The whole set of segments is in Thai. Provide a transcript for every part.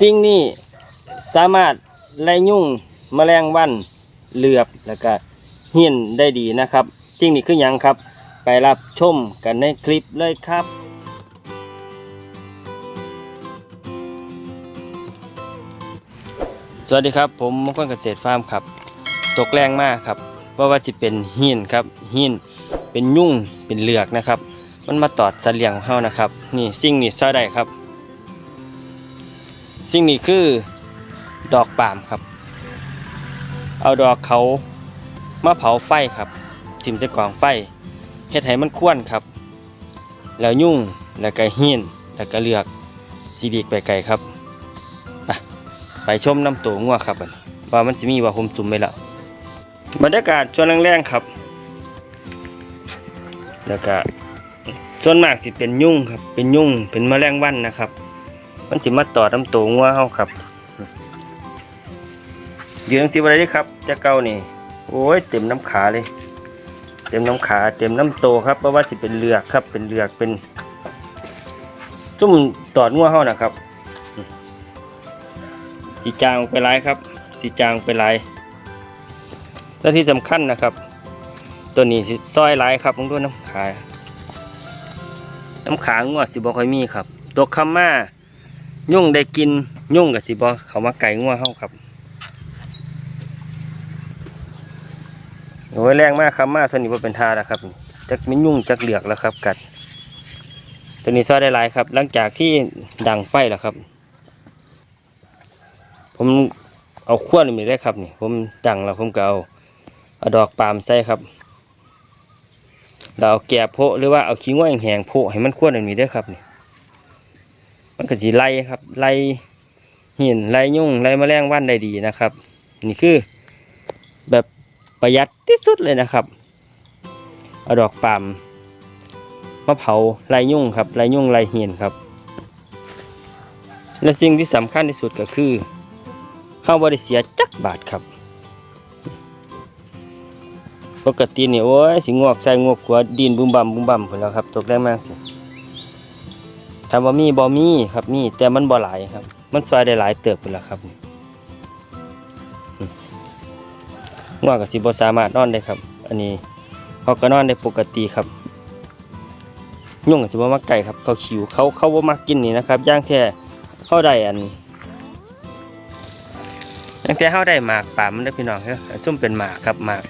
สิ่งนี้สามารถไล่ยุ่งแมลงวันเหลือบแล้วก็เหียนได้ดีนะครับ สิ่งนี้คือหยังครับ ไปรับชมกันในคลิปเลยครับสวัสดีครับผมมงคลเกษตรฟาร์มครับ ตกแรงมากครับเพราะว่าจะเป็นหินครับหินเป็นยุ่งเป็นเหลือกนะครับ มันมาตอดสัตว์เลี้ยงของเฮานะครับ นี่สิ่งนี้ซอยได้ครับ สิ่งนี้คือดอกปาล์มครับ เอาดอกเขามาเผาไฟครับทิ่มจะกองไฟเฮ็ดให้มันควนครับ แล้วยุ่งแล้วก็หินแล้วก็เลือกสีดีกไปไกลครับไปไปชมน้ำตัวงัวครับว่ามันจะมีว่าผมจุ่มไปแล้วบรรยากาศช่วงแรงๆครับ แล้วก็ส่วนมากสิเป็นยุ่งครับ เป็นยุ่งเป็นแมลงวันนะครับ มันสิมาต่อน้ำตัวงัวเฮาครับยืนสิบ่ได้เด้ครับจะเก่านี่ โอ้ยเต็มน้ำขาเลย เต็มน้ำขาเต็มน้ำโตครับเพราะว่าสิเป็นเลือกครับ เป็นเลือกเป็นจุ่มตอดงัวเฮานะครับสีจางไปหลายครับสีจางไปหลายและที่สำคัญนะครับ ตัวนี้สิซอยหลายครับลงด้วยน้ำขาน้ำขางงัวสิบ่ค่อยมีครับ ตัวคำมา ยุ่งได้กินยุ่งกับสิบ่เขามาไก่งัวเฮาครับโอ้ยแรงมากคำมาสนิทบ่เป็นทาแล้วครับจักมียุ่งจักเหลือกแล้วครับ กัด ตัวนี้ซอยได้หลายครับ หลังจากที่ดังไฟแล้วครับ ผมเอาขั้วนี่มีได้ครับนี่ ผมดังแล้วผมก็เอาเอาดอกปาล์มใส่ครับเราเอาแกะโพหรือว่าเอาขี้ง่วยแหงโพให้มันขั้วนอันนี้เด้ครับนี่ มันก็จะไล่ครับไล่หินไล่ยุ่งไล่แมลงวันได้ดีนะครับ นี่คือแบบประหยัดที่สุดเลยนะครับเอาดอกปาล์มมาเผาไล่ยุ่งครับไล่ยุ่งไล่หินครับ และสิ่งที่สำคัญที่สุดก็คือเข้าบริเสียจักบาทครับปกตินี่โอ้ยสิงอกใส่งอกขวาดินบุ้มบั่มบุ้มบั่มพุ่นแล้วครับตกแรงมากสิ ถามว่ามีบ่มีครับมีแต่มันบ่หลายครับ มันซอยได้หลายเติบพุ่นแล้วครับอืมงกก็สิบสามารถนอนได้ครับ อันนี้เขาก็นอนได้ปกติครับยุ่งก็สิบ่มาไก่ครับเขาขิวเขาเขาบ่มากินนี่นะครับย่างแท้เขาได้อันย่างแท้เขาได้หมากป่ามันได้พี่น้องเฮ้ยซุ่มเป็นหมากครับหมาก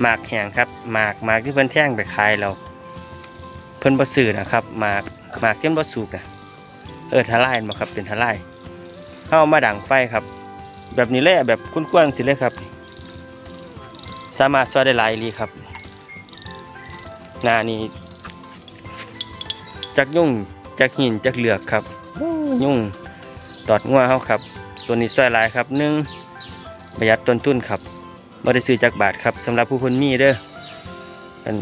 หมากแห้งครับหมากหมากที่เพิ่นแท่งไปขายเรา เพิ่นบ่ซื้อนะครับหมาก หมากที่มันบ่สุกนะเออทลายบ่ครับเป็นทลายเอามาดังไฟครับ แบบนี้แหละแบบคุ้นๆสิเลยครับ สามารถซอยได้หลายอีหลีครับหนานี้จักยุ่งจักหินจักเหลือกครับโอ้ยุ่งตอดงัวเฮาครับ ตัวนี้ซอยหลายครับหนึ่งประหยัดต้นทุนครับบ่ได้ซื้อจากบาทครับสำหรับผู้คนมีเด้ออัน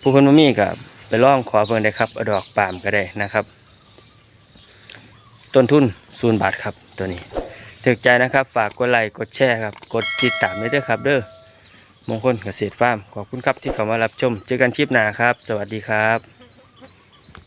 ผู้คนบ่มีก็ ไปล่องขอเพิ่นได้ครับอดอกปาล์มก็ได้นะครับ ต้นทุนศูนย์บาทครับตัวนี้ถึกใจนะครับฝากกดไลค์กดแชร์ครับกดติดตามด้วยเด้อครับ เด้อมงคลเกษตรฟาร์มขอบคุณครับที่เข้ามารับชม เจอกันคลิปหน้าครับ สวัสดีครับ